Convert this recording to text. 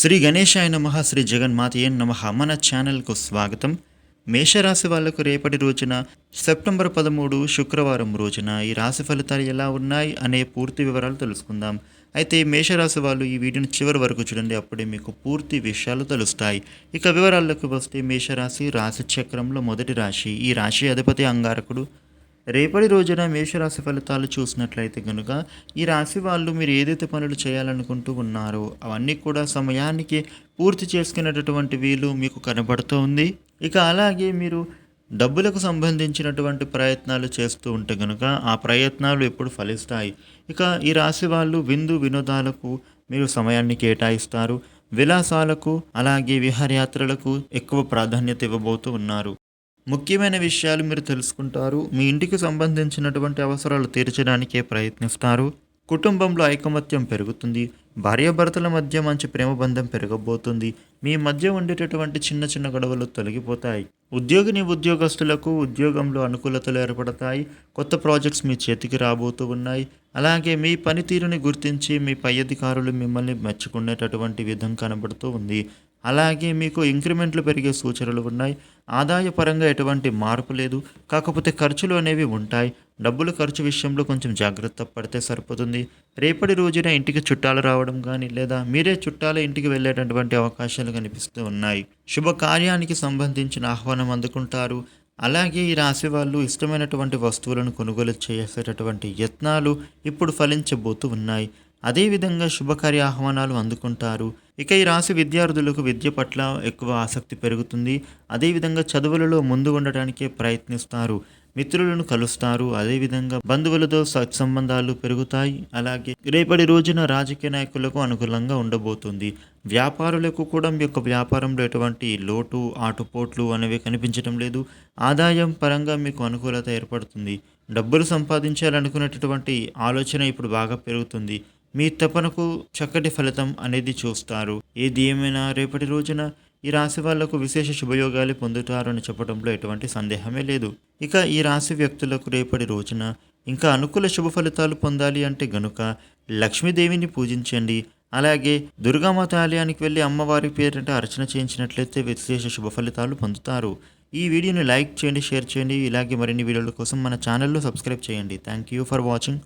శ్రీ గణేశాయ నమ శ్రీ జగన్మాతయ నమ. మన ఛానల్కు స్వాగతం. మేషరాశి వాళ్ళకు రేపటి రోజున సెప్టెంబర్ పదమూడు శుక్రవారం రోజున ఈ రాశి ఫలితాలు ఎలా ఉన్నాయి అనే పూర్తి వివరాలు తెలుసుకుందాం. అయితే మేషరాశి వాళ్ళు ఈ వీడియోని చివరి వరకు చూడండి అప్పుడే మీకు పూర్తి విషయాలు తెలుస్తాయి. ఇక వివరాల్లోకి వస్తే మేషరాశి రాశి చక్రంలో మొదటి రాశి. ఈ రాశి అధిపతి అంగారకుడు. రేపటి రోజున మేషరాశి ఫలితాలు చూసినట్లయితే కనుక ఈ రాశి వాళ్ళు మీరు ఏదైతే పనులు చేయాలనుకుంటూ ఉన్నారో అవన్నీ కూడా సమయానికి పూర్తి చేసుకునేటటువంటి వీలు మీకు కనబడుతూ ఉంది. ఇక అలాగే మీరు డబ్బులకు సంబంధించినటువంటి ప్రయత్నాలు చేస్తూ ఉంటే కనుక ఆ ప్రయత్నాలు ఎప్పుడు ఫలిస్తాయి. ఇక ఈ రాశి వాళ్ళు విందు వినోదాలకు మీరు సమయాన్ని కేటాయిస్తారు. విలాసాలకు అలాగే విహారయాత్రలకు ఎక్కువ ప్రాధాన్యత ఇవ్వబోతూ ఉన్నారు. ముఖ్యమైన విషయాలు మీరు తెలుసుకుంటారు. మీ ఇంటికి సంబంధించినటువంటి అవసరాలు తీర్చడానికే ప్రయత్నిస్తారు. కుటుంబంలో ఐకమత్యం పెరుగుతుంది. భార్యాభర్తల మధ్య మంచి ప్రేమ బంధం పెరగబోతుంది. మీ మధ్య ఉండేటటువంటి చిన్న చిన్న గొడవలు తొలగిపోతాయి. ఉద్యోగిని ఉద్యోగస్తులకు ఉద్యోగంలో అనుకూలతలు ఏర్పడతాయి. కొత్త ప్రాజెక్ట్స్ మీ చేతికి రాబోతూ ఉన్నాయి. అలాగే మీ పనితీరుని గుర్తించి మీ పై అధికారులు మిమ్మల్ని మెచ్చుకునేటటువంటి విధం కనబడుతూ ఉంది. అలాగే మీకు ఇంక్రిమెంట్లు పెరిగే సూచనలు ఉన్నాయి. ఆదాయ పరంగా ఎటువంటి మార్పు లేదు. కాకపోతే ఖర్చులు అనేవి ఉంటాయి. డబ్బులు ఖర్చు విషయంలో కొంచెం జాగ్రత్త పడితే సరిపోతుంది. రేపటి రోజున ఇంటికి చుట్టాలు రావడం కానీ లేదా మీరే చుట్టాల ఇంటికి వెళ్ళేటటువంటి అవకాశాలు కనిపిస్తూ ఉన్నాయి. శుభకార్యానికి సంబంధించిన ఆహ్వానం అందుకుంటారు. అలాగే ఈ రాశి వాళ్ళు ఇష్టమైనటువంటి వస్తువులను కొనుగోలు చేసేటటువంటి యత్నాలు ఇప్పుడు ఫలించబోతూ ఉన్నాయి. అదేవిధంగా శుభకార్య ఆహ్వానాలు అందుకుంటారు. ఇక ఈ రాశి విద్యార్థులకు విద్య పట్ల ఎక్కువ ఆసక్తి పెరుగుతుంది. అదేవిధంగా చదువులలో ముందు ఉండటానికే ప్రయత్నిస్తారు. మిత్రులను కలుస్తారు. అదేవిధంగా బంధువులతో సత్సంబంధాలు పెరుగుతాయి. అలాగే రేపటి రోజున రాజకీయ నాయకులకు అనుకూలంగా ఉండబోతుంది. వ్యాపారులకు కూడా మీ యొక్క వ్యాపారంలో ఎటువంటి లోటు ఆటుపోట్లు అనేవి కనిపించడం లేదు. ఆదాయం పరంగా మీకు అనుకూలత ఏర్పడుతుంది. డబ్బులు సంపాదించాలనుకునేటటువంటి ఆలోచన ఇప్పుడు బాగా పెరుగుతుంది. మీ తపనకు చక్కటి ఫలితం అనేది చూస్తారు. ఏది ఏమైనా రేపటి రోజున ఈ రాశి వాళ్ళకు విశేష శుభయోగాలు పొందుతారని చెప్పడంలో ఎటువంటి సందేహమే లేదు. ఇక ఈ రాశి వ్యక్తులకు రేపటి రోజున ఇంకా అనుకూల శుభ ఫలితాలు పొందాలి అంటే గనుక లక్ష్మీదేవిని పూజించండి. అలాగే దుర్గామాత ఆలయానికి వెళ్ళి అమ్మవారి పేరిట అర్చన చేయించినట్లయితే విశేష శుభ ఫలితాలు పొందుతారు. ఈ వీడియోని లైక్ చేయండి షేర్ చేయండి. ఇలాగే మరిన్ని వీడియోల కోసం మన ఛానల్లో సబ్స్క్రైబ్ చేయండి. Thank you for watching